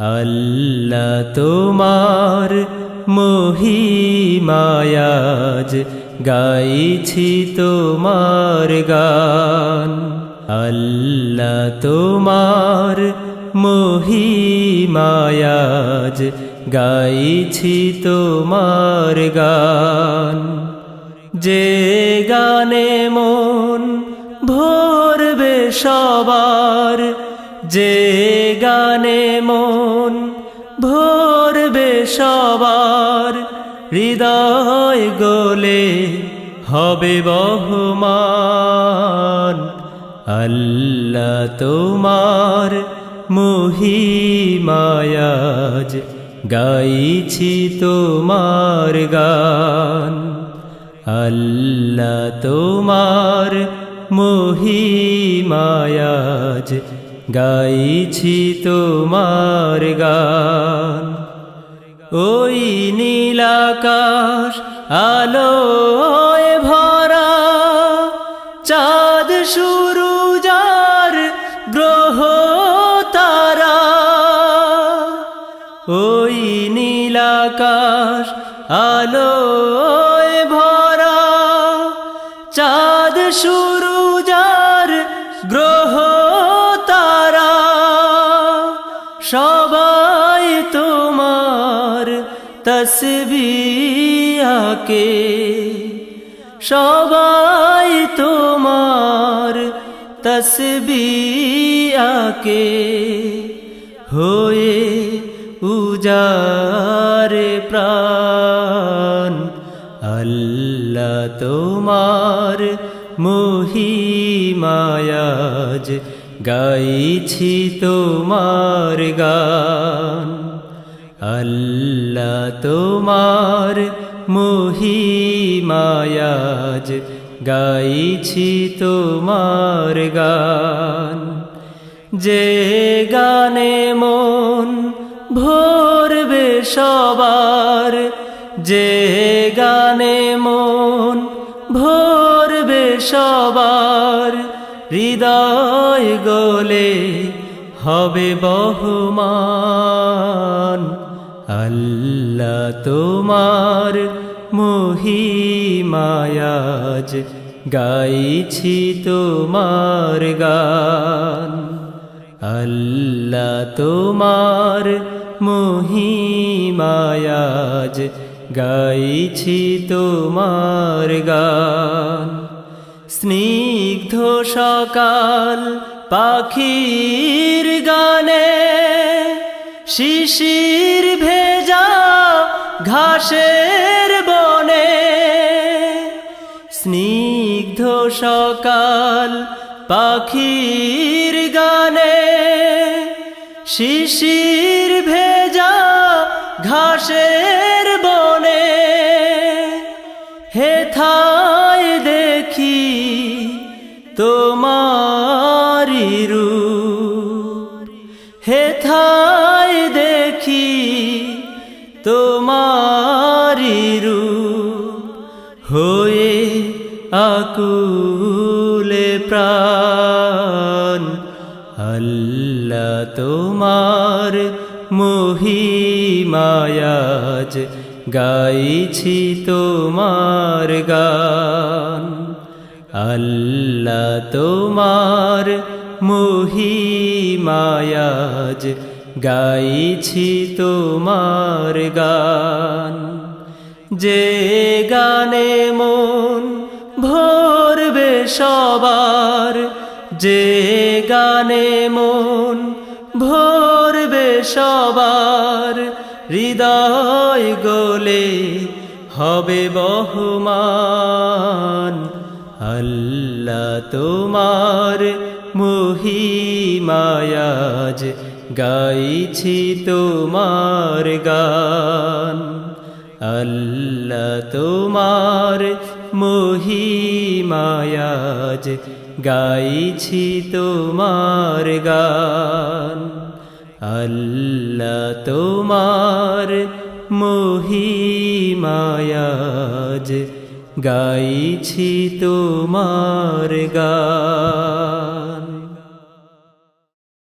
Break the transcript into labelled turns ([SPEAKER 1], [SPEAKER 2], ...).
[SPEAKER 1] আল্লাহ তোমার মহিমায়াজ, গাইছি তোমার গান। আল্লাহ তোমার মহিমায়াজ, গাইছি তোমার গান। যে গানে মন ভরবে সবার যে গানে মন ভরবে সবার, হৃদয় গোলে হবে বহমান। আল্লাহ তোমার মহিমায়াজ, গাইছি তোমার গান। আল্লাহ তোমার মহিমায়াজ গাইছি তোমার গান। ওই নীলাকাশ আলোয় ভরা চাঁদ শুরু যার গ্রহ তারা। ওই নীলাকাশ আলোয় ভরা চাঁদ শুরু সবাই তোমার তসবিয়াকে সবাই তোমার তসবিয়াকে হয়ে উজার প্রাণ আল্লাহ তোমার মহিমায়াজ। গাইছি তোমার গান। আল্লাহ তোমার মহিমায়াজ, গাইছি তোমার গান। যে গানে মন ভরবে সবার, যে গানে মন ভরবে সবার হৃদয় গোলে হবে বহমান। আল্লাহ তোমার মহিমায়াজ, গাইছি তোমার গান। আল্লাহ তোমার মহিমায়াজ, গাইছি তোমার গান। স্নিগ্ধ সকাল পাখির গানে শিশির ভেজা ঘাসের বনে। স্নিগ্ধ সকাল পাখির গানে শিশির ভেজা ঘাসের বনে। তোমারি রূপ হেথায় দেখি তোমারি রূপ হয়ে আকুলে প্রাণ। আল্লাহ তোমার মহিমায়াজ গাইছি তোমার গান। আল্লাহ তোমার মহিমায়াজ, গাইছি তোমার গান। যে গানে মন ভরবে সবার, যে গানে মন ভরবে সবার, হৃদয় গোলে হবে বহমান। আল্লাহ তোমার মহিমায়াজ গাইছি তোমার গান। আল্লাহ তোমার মহিমায়াজ গাইছি তোমার গান। আল্লাহ তোমার মহিমায়াজ গাইছি তোমার গান।